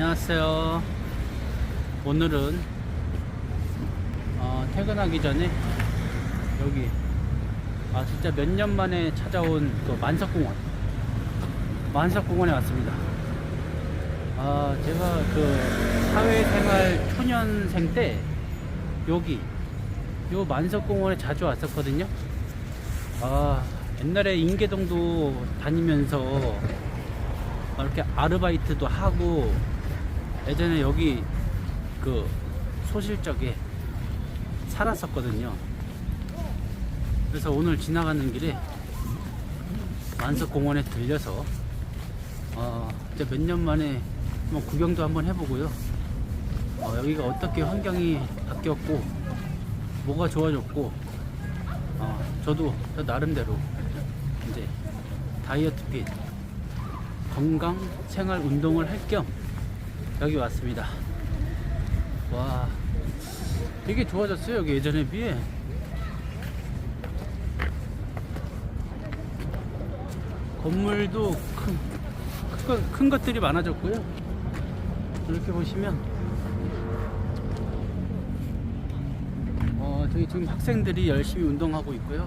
안녕하세요. 오늘은 어, 퇴근하기 전에 여기 아 진짜 몇 년 만에 찾아온 그 만석공원 만석공원에 왔습니다. 아 제가 그 사회생활 초년생 때 여기 요 만석공원에 자주 왔었거든요. 아 옛날에 인계동도 다니면서 이렇게 아르바이트도 하고 예전에 여기 그 소실적에 살았었거든요. 그래서 오늘 지나가는 길에 만석공원에 들려서 어, 이제 몇 년 만에 한번 구경도 한번 해보고요. 어, 여기가 어떻게 환경이 바뀌었고 뭐가 좋아졌고 어, 저도 저 나름대로 이제 다이어트 핏 건강 생활 운동을 할겸 여기 왔습니다. 와, 되게 좋아졌어요. 여기 예전에 비해. 건물도 큰, 큰, 것- 큰 것들이 많아졌고요. 이렇게 보시면, 어, 저기 지금 학생들이 열심히 운동하고 있고요.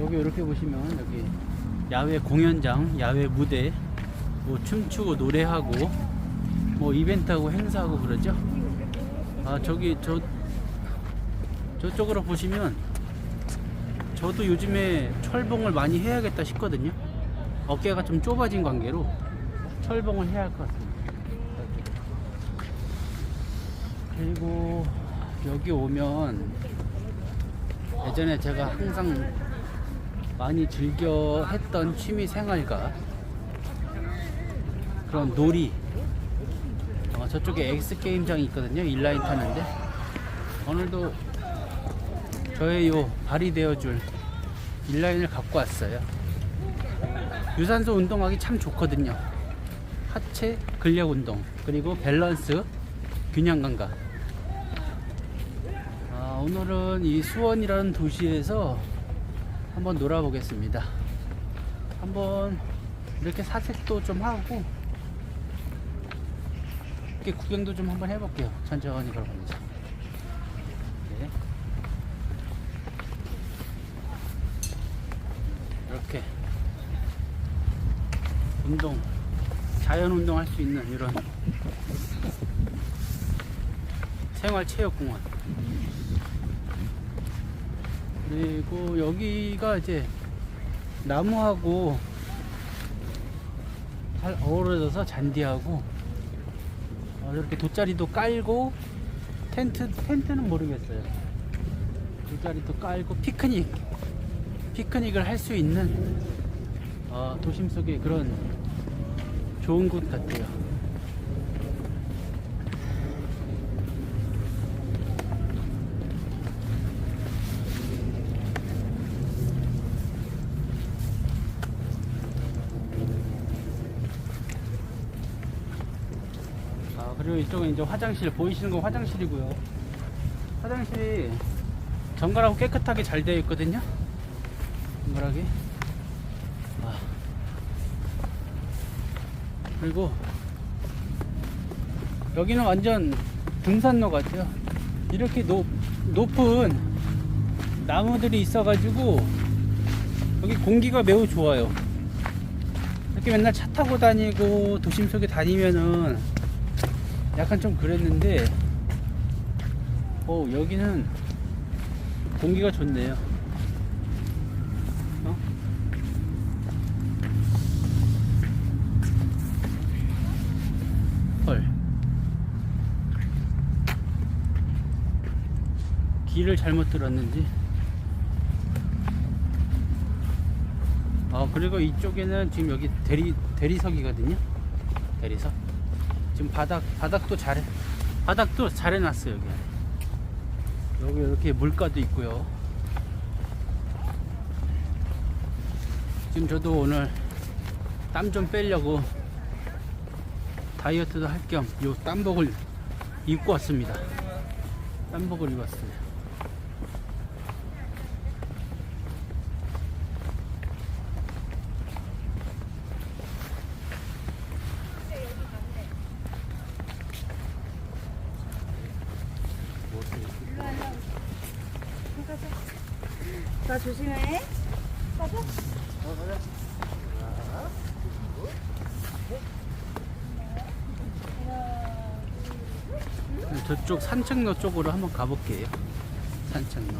여기 이렇게 보시면 여기 야외 공연장, 야외 무대, 뭐 춤추고 노래하고 뭐 이벤트하고 행사하고 그러죠. 아 저기 저 저쪽으로 보시면 저도 요즘에 철봉을 많이 해야겠다 싶거든요. 어깨가 좀 좁아진 관계로 철봉을 해야 할 것 같습니다. 그리고 여기 오면 예전에 제가 항상 많이 즐겨 했던 취미 생활과 그런 놀이. 어, 저쪽에 엑스 게임장이 있거든요. 인라인 타는데. 오늘도 저의 요 발이 되어줄 인라인을 갖고 왔어요. 유산소 운동하기 참 좋거든요. 하체 근력 운동 그리고 밸런스 균형 감각. 아, 오늘은 이 수원이라는 도시에서 한번 놀아보겠습니다. 한번 이렇게 사색도 좀 하고 이렇게 구경도 좀 한번 해볼게요. 천천히 걸어보면서. 네. 이렇게 운동, 자연 운동 할 수 있는 이런 생활체육공원. 그리고 여기가 이제 나무하고 잘 어우러져서 잔디하고 어, 이렇게 돗자리도 깔고 텐트 텐트는 모르겠어요. 돗자리도 깔고 피크닉 피크닉을 할 수 있는 어, 도심 속의 그런 좋은 곳 같아요. 아 그리고 이쪽은 이제 화장실 보이시는 건 화장실이고요. 화장실이 정갈하고 깨끗하게 잘 되어 있거든요. 정갈하게. 아. 그리고 여기는 완전 등산로 같아요. 이렇게 높, 높은 나무들이 있어가지고 여기 공기가 매우 좋아요. 이렇게 맨날 차 타고 다니고 도심 속에 다니면은 약간 좀 그랬는데 어 여기는 공기가 좋네요. 어? 헐. 길을 잘못 들었는지. 아 그리고 이쪽에는 지금 여기 대리 대리석이거든요. 대리석 지금 바닥 바닥도 잘 바닥도 잘 해놨어요 여기. 여기 이렇게 물가도 있고요. 지금 저도 오늘 땀 좀 빼려고 다이어트도 할 겸 요 땀복을 입고 왔습니다. 땀복을 입었어요 나 조심해. 가자. 저쪽 산책로 쪽으로 한번 가볼게요. 산책로.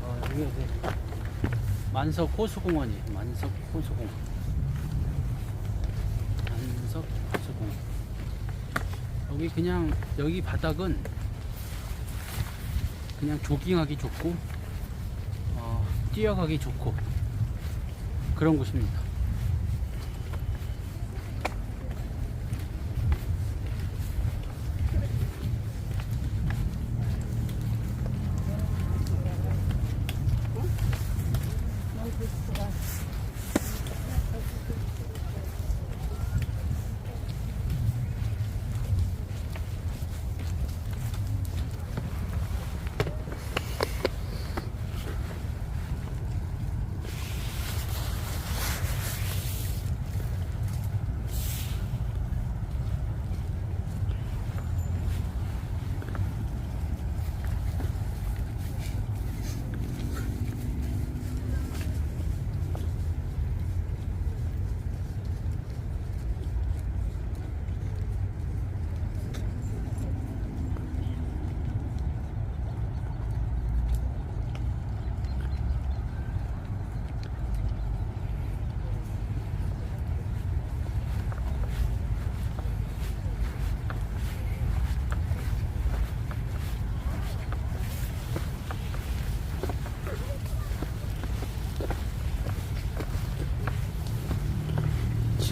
어, 여기 만석 호수공원이에요. 만석 호수공원. 만석 호수공원. 여기 그냥 여기 바닥은 그냥 조깅하기 좋고 어, 뛰어가기 좋고 그런 곳입니다.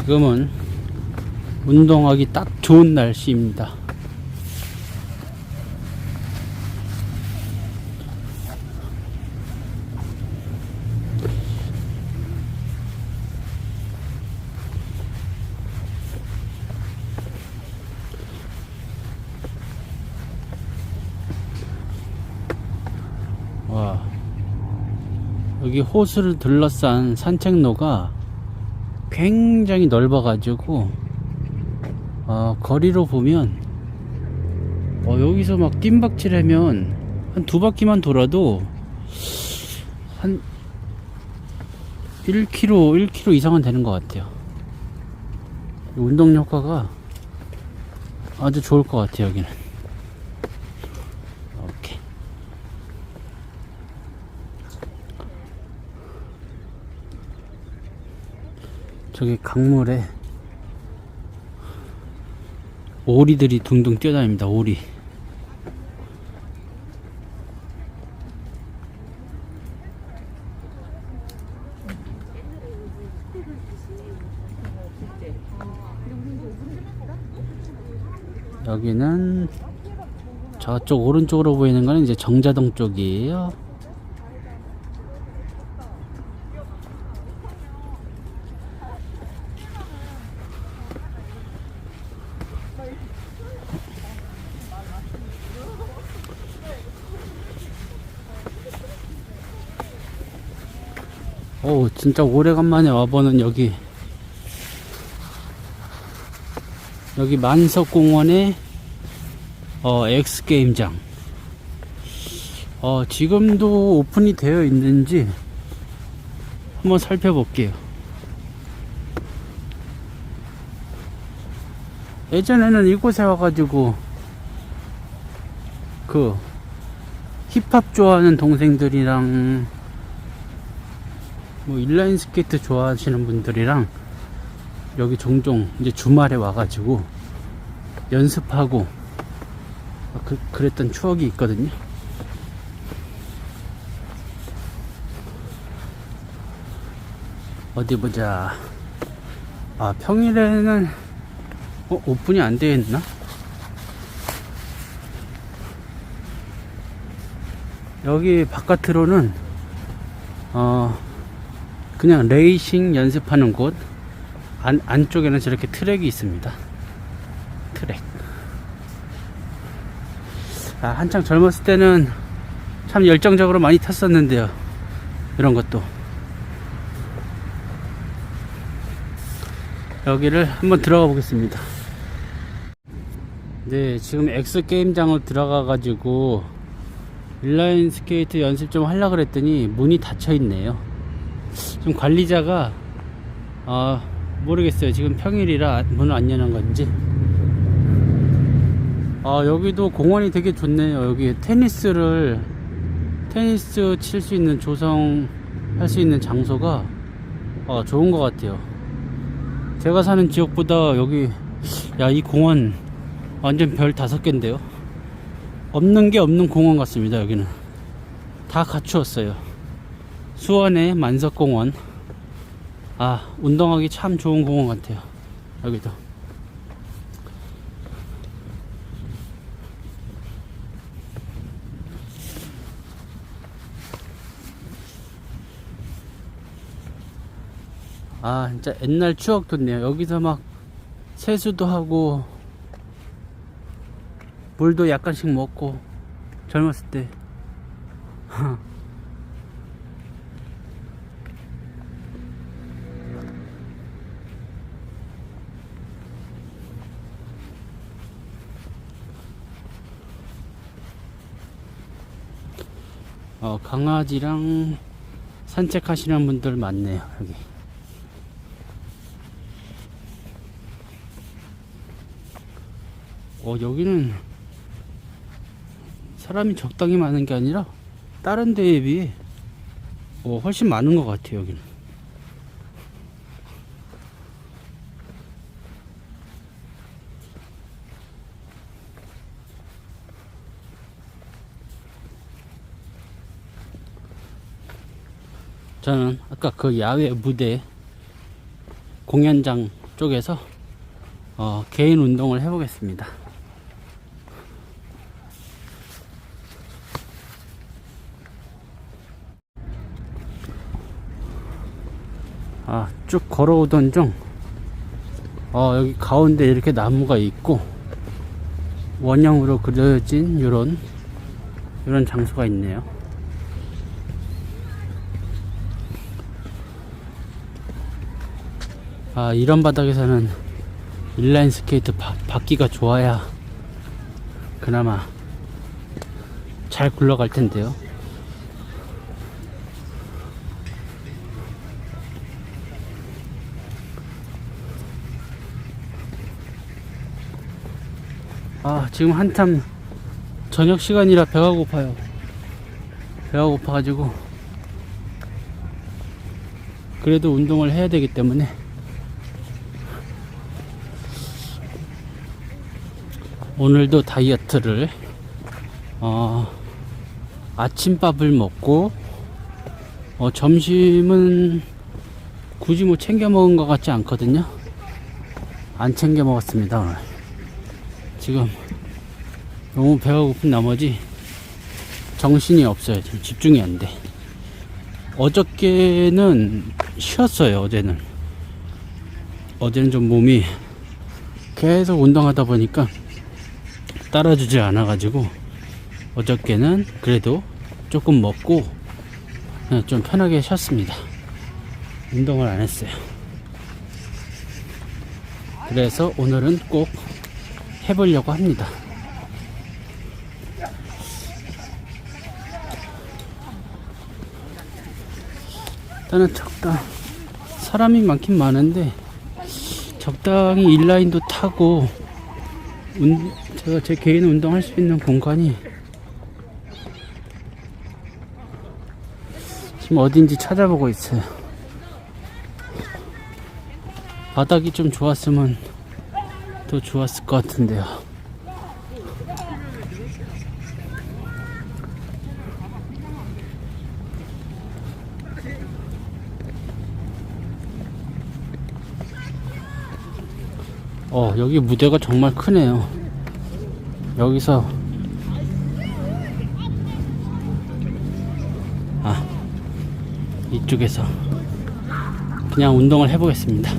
지금은 운동하기 딱 좋은 날씨입니다. 와, 여기 호수를 둘러싼 산책로가 굉장히 넓어가지고 어, 거리로 보면 어, 여기서 막 뜀박질하면 한 두 바퀴만 돌아도 한 1km, 1km 이상은 되는 것 같아요. 운동 효과가 아주 좋을 것 같아요, 여기는. 오케이. 저기 강물에 오리들이 둥둥 뛰어다닙니다. 오리. 여기는 저쪽 오른쪽으로 보이는 거는 이제 정자동 쪽이에요. 오, 진짜 오래간만에 와보는 여기. 여기 만석공원의 어, 엑스게임장. 어, 지금도 오픈이 되어 있는지 한번 살펴볼게요. 예전에는 이곳에 와가지고 그 힙합 좋아하는 동생들이랑 뭐 인라인 스케이트 좋아하시는 분들이랑 여기 종종 이제 주말에 와가지고 연습하고 그, 그랬던 추억이 있거든요. 어디 보자. 아, 평일에는 어, 오픈이 안 되어 있나? 여기 바깥으로는 어, 그냥 레이싱 연습하는 곳 안, 안쪽에는 저렇게 트랙이 있습니다 트랙 아, 한창 젊었을 때는 참 열정적으로 많이 탔었는데요 이런 것도 여기를 한번 들어가 보겠습니다. 네, 지금 X 게임장을 들어가 가지고 인라인 스케이트 연습 좀 하려고 그랬더니 문이 닫혀 있네요. 좀 관리자가 아 모르겠어요. 지금 평일이라 문을 안 여는 건지. 아 여기도 공원이 되게 좋네요. 여기 테니스를 테니스 칠 수 있는 조성 할 수 있는 장소가 아, 좋은 것 같아요. 제가 사는 지역보다 여기 야 이 공원 완전 별 다섯 개인데요. 없는 게 없는 공원 같습니다. 여기는 다 갖추었어요. 수원의 만석공원. 아 운동하기 참 좋은 공원 같아요. 여기도. 아 진짜 옛날 추억 돋네요 여기서 막 세수도 하고 물도 약간씩 먹고 젊었을 때 어, 강아지랑 산책하시는 분들 많네요 여기 어, 여기는 사람이 적당히 많은 게 아니라 다른 데에 비해 어, 훨씬 많은 것 같아요, 여기는. 저는 아까 그 야외 무대 공연장 쪽에서 어, 개인 운동을 해보겠습니다. 아, 쭉 걸어오던 중, 어, 여기 가운데 이렇게 나무가 있고, 원형으로 그려진 요런, 요런 장소가 있네요. 아, 이런 바닥에서는 인라인 스케이트 바, 받기가 좋아야 그나마 잘 굴러갈 텐데요. 아, 지금 한참 저녁 시간이라 배가 고파요. 배가 고파가지고 그래도 운동을 해야 되기 때문에 오늘도 다이어트를 어, 아침밥을 먹고 어, 점심은 굳이 뭐 챙겨 먹은 것 같지 않거든요. 안 챙겨 먹었습니다 오늘. 지금 너무 배가 고픈 나머지 정신이 없어요. 지금 집중이 안 돼. 어저께는 쉬었어요. 어제는 어제는 좀 몸이 계속 운동하다 보니까 따라주지 않아 가지고 어저께는 그래도 조금 먹고 그냥 좀 편하게 쉬었습니다. 운동을 안 했어요. 그래서 오늘은 꼭 해보려고 합니다. 일단은 적당 사람이 많긴 많은데 적당히 인라인도 타고 운, 제가 제 개인 운동할 수 있는 공간이 지금 어딘지 찾아보고 있어요. 바닥이 좀 좋았으면 더 좋았을 것 같은데요. 어, 여기 무대가 정말 크네요. 여기서 아, 이쪽에서 그냥 운동을 해보겠습니다.